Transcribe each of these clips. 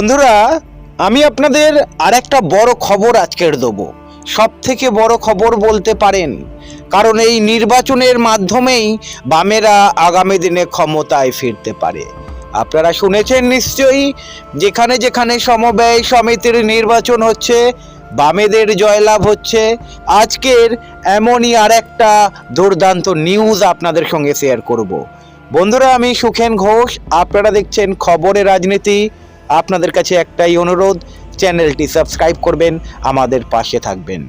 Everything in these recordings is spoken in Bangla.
বন্ধুরা, আমি আপনাদের আর একটা বড় খবর আজকের দেবো। সব থেকে বড় খবর বলতে পারেন, কারণ এই নির্বাচনের মাধ্যমেই বামেরা আগামী দিনে ক্ষমতায় ফিরতে পারে। আপনারা শুনেছেন নিশ্চয়ই, যেখানে যেখানে সমব্যয় সমিতির নির্বাচন হচ্ছে, বামেদের জয়লাভ হচ্ছে। আজকের এমনই আর একটা দুর্দান্ত নিউজ আপনাদের সঙ্গে শেয়ার করব। বন্ধুরা, আমি সুখেন ঘোষ, আপনারা দেখছেন খবরে রাজনীতি। আপনাদের কাছে একটাই অনুরোধ, চ্যানেলটি সাবস্ক্রাইব করবেন, আমাদের পাশে থাকবেন।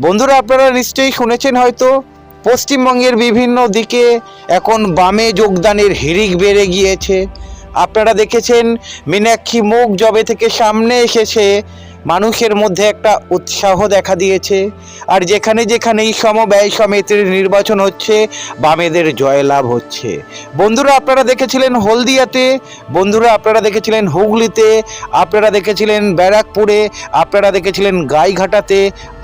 বন্ধুরা, আপনারা নিশ্চয়ই শুনেছেন হয়তো, পশ্চিমবঙ্গের বিভিন্ন দিকে এখন বামে যোগদানের হিড়িক বেড়ে গিয়েছে। আপনারা দেখেছেন, মীনাক্ষী মুখ জবে থেকে সামনে এসেছে মানুষের মধ্যে একটা উৎসাহ দেখা দিয়েছে। আর যেখানে যেখানেই সমব্যয় সমিতির নির্বাচন হচ্ছে, বামেদের জয়লাভ হচ্ছে। বন্ধুরা, আপনারা দেখেছিলেন হলদিয়াতে, বন্ধুরা, আপনারা দেখেছিলেন হুগলিতে, আপনারা দেখেছিলেন ব্যারাকপুরে, আপনারা দেখেছিলেন গাইঘাটাতে,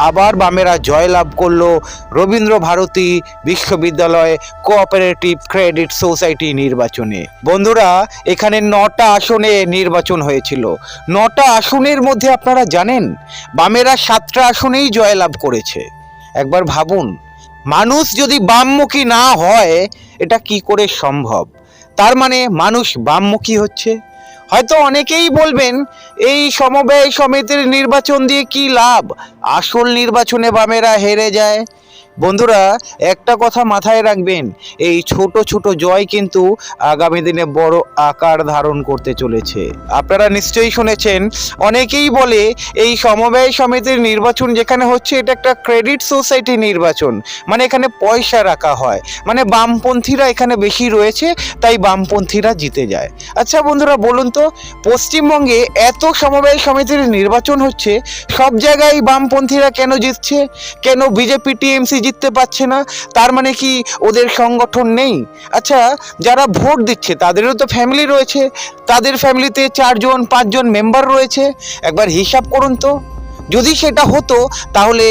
আবার বামেরা জয়লাভ করল রবীন্দ্র ভারতী বিশ্ববিদ্যালয় কোঅপারেটিভ ক্রেডিট সোসাইটি নির্বাচনে। বন্ধুরা, এখানে নটা আসনে নির্বাচন হয়েছিল। নটা আসনের মধ্যে আপনারা জানেন, বামেরা সাতটা আসনেই জয়লাভ করেছে। একবার ভাবুন, মানুষ যদি বামমুখী না হয়, এটা কি করে সম্ভব? তার মানে মানুষ বামমুখী হচ্ছে? হয়তো অনেকেই বলবেন, এই সমবায় সমিতির নির্বাচন দিয়ে কি লাভ? আসল নির্বাচনে বামেরা হেরে যায়। বন্ধুরা, একটা কথা মাথায় রাখবেন, এই ছোট ছোট জয় কিন্তু আগামী দিনে বড় আকার ধারণ করতে চলেছে। আপনারা নিশ্চয়ই শুনেছেন, অনেকেই বলে এই সমবায় সমিতির নির্বাচন যেখানে হচ্ছে, এটা একটা ক্রেডিট সোসাইটি নির্বাচন। মানে এখানে পয়সা রাখা হয়। মানে বামপন্থীরা এখানে বেশি রয়েছে, তাই বামপন্থীরা জিতে যায়। আচ্ছা বন্ধুরা, বলুন তো পশ্চিমবঙ্গে এত সমবায় সমিতির নির্বাচন হচ্ছে, সব জায়গায় বামপন্থীরা কেন জিতছে? কেন বিজেপি, টিএমসি জিততে পারছে না? তার মানে কি ওদের সংগঠন নেই? আচ্ছা যারা ভোট দিচ্ছে, তাদেরও তো ফ্যামিলি রয়েছে। তাদের ফ্যামিলিতে চারজন, পাঁচজন মেম্বার রয়েছে। একবার হিসাব করুন তো। যদি সেটা হতো, তাহলে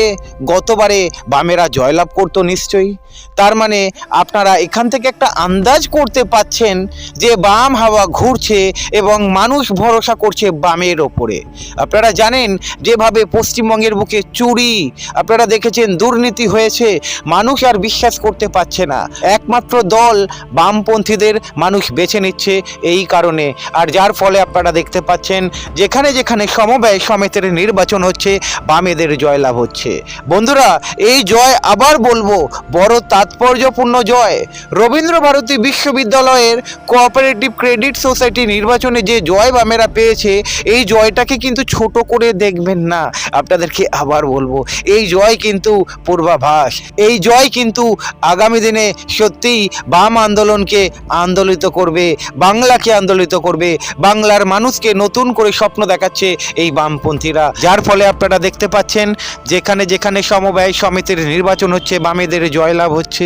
গতবারে বামেরা জয়লাভ করতো নিশ্চয়ই। তার মানে আপনারা এখান থেকে একটা আন্দাজ করতে পাচ্ছেন যে বাম হাওয়া ঘুরছে এবং মানুষ ভরসা করছে বামের ওপরে। আপনারা জানেন, যেভাবে পশ্চিমবঙ্গের বুকে চুরি, আপনারা দেখেছেন দুর্নীতি হয়েছে, মানুষ আর বিশ্বাস করতে পারছে না। একমাত্র দল বামপন্থীদের মানুষ বেছে নিচ্ছে এই কারণে। আর যার ফলে আপনারা দেখতে পাচ্ছেন, যেখানে যেখানে সমবায় সমিতির নির্বাচন হচ্ছে বামেদের জয়লাভ হচ্ছে। বন্ধুরা, এই জয় আবার বলব, বড় তাৎপর্যপূর্ণ জয়। রবীন্দ্র ভারতী বিশ্ববিদ্যালয়ের কোঅপারেটিভ ক্রেডিট সোসাইটি নির্বাচনে যে জয় বামেরা পেয়েছে, এই জয়টাকে কিন্তু ছোট করে দেখবেন না। আপনাদেরকে আবার বলব, এই জয় কিন্তু পূর্বাভাস। এই জয় কিন্তু আগামী দিনে সত্যিই বাম আন্দোলনকে আন্দোলিত করবে, বাংলাকে আন্দোলিত করবে, বাংলার মানুষকে নতুন করে স্বপ্ন দেখাচ্ছে এই বামপন্থীরা। যার ফলে আপনারা দেখতে পাচ্ছেন, যেখানে যেখানে সমবায় সমিতির নির্বাচন হচ্ছে, বামেদের জয়লাভ হচ্ছে।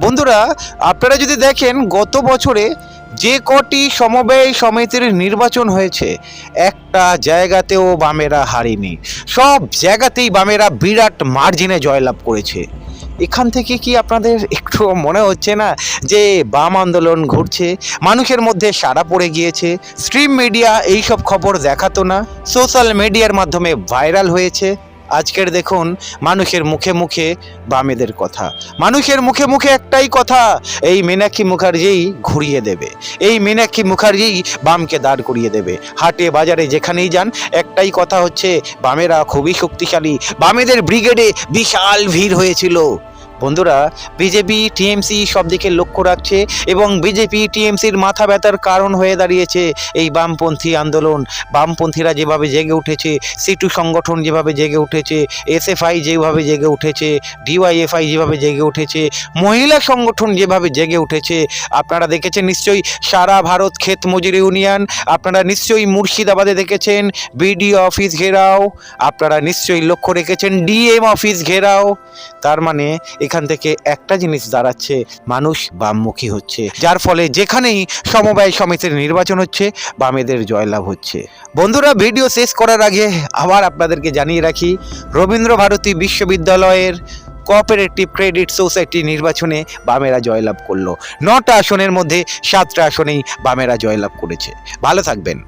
বন্ধুরা, আপনারা যদি দেখেন, গত বছরে যে কটি সমবায় সমিতির নির্বাচন হয়েছে, একটা জায়গাতেও বামেরা হারেনি। সব জায়গাতেই বামেরা বিরাট মার্জিনে জয়লাভ করেছে। এখান থেকে কি আপনাদের একটু মনে হচ্ছে না যে বাম আন্দোলন ঘুরছে? মানুষের মধ্যে সাড়া পড়ে গিয়েছে। স্ট্রিম মিডিয়া এই সব খবর দেখাতো না। সোশ্যাল মিডিয়ার মাধ্যমে ভাইরাল হয়েছে। আজকের দেখুন, মানুষের মুখে মুখে বামেদের কথা। মানুষের মুখে মুখে একটাই কথা, এই মীনাক্ষী মুখার্জি ঘুরিয়ে দেবে। এই মীনাক্ষী মুখার্জি বামকে দাঁড় করিয়ে দেবে। হাটে, বাজারে, যেখানেই যান, একটাই কথা হচ্ছে, বামেরা খুবই শক্তিশালী। বামেদের ব্রিগেডে বিশাল ভিড় হয়েছিল। বন্ধুরা, বিজেপি, টিএমসি সব দিকে লক্ষ্য রাখছে এবং বিজেপি, টিএমসির মাথা ব্যথার কারণ হয়ে দাঁড়িয়েছে এই বামপন্থী আন্দোলন। বামপন্থীরা যেভাবে জেগে উঠেছে, সিটু সংগঠন যেভাবে জেগে উঠেছে, এসএফআই যেভাবে জেগে উঠেছে, ডিওয়াইএফআই যেভাবে জেগে উঠেছে, মহিলা সংগঠন যেভাবে জেগে উঠেছে, আপনারা দেখেছেন নিশ্চয়ই সারা ভারত ক্ষেত মজুরি ইউনিয়ন, আপনারা নিশ্চয়ই মুর্শিদাবাদে দেখেছেন, বিডিও অফিস ঘেরাও, আপনারা নিশ্চয়ই লক্ষ্য রেখেছেন, ডিএম অফিস ঘেরাও, তার মানে এখান থেকে একটা জিনিস দাঁড়াচ্ছে, মানুষ বামমুখী হচ্ছে। যার ফলে যেখানেই সমবায় সমিতির নির্বাচন হচ্ছে, বামেদের জয়লাভ হচ্ছে। বন্ধুরা, ভিডিও শেষ করার আগে আবার আপনাদেরকে জানিয়ে রাখি, রবীন্দ্র ভারতী বিশ্ববিদ্যালয়ের কোঅপারেটিভ ক্রেডিট সোসাইটি নির্বাচনে বামেরা জয়লাভ করল। নটা আসনের মধ্যে সাতটা আসনেই বামেরা জয়লাভ করেছে। ভালো থাকবেন।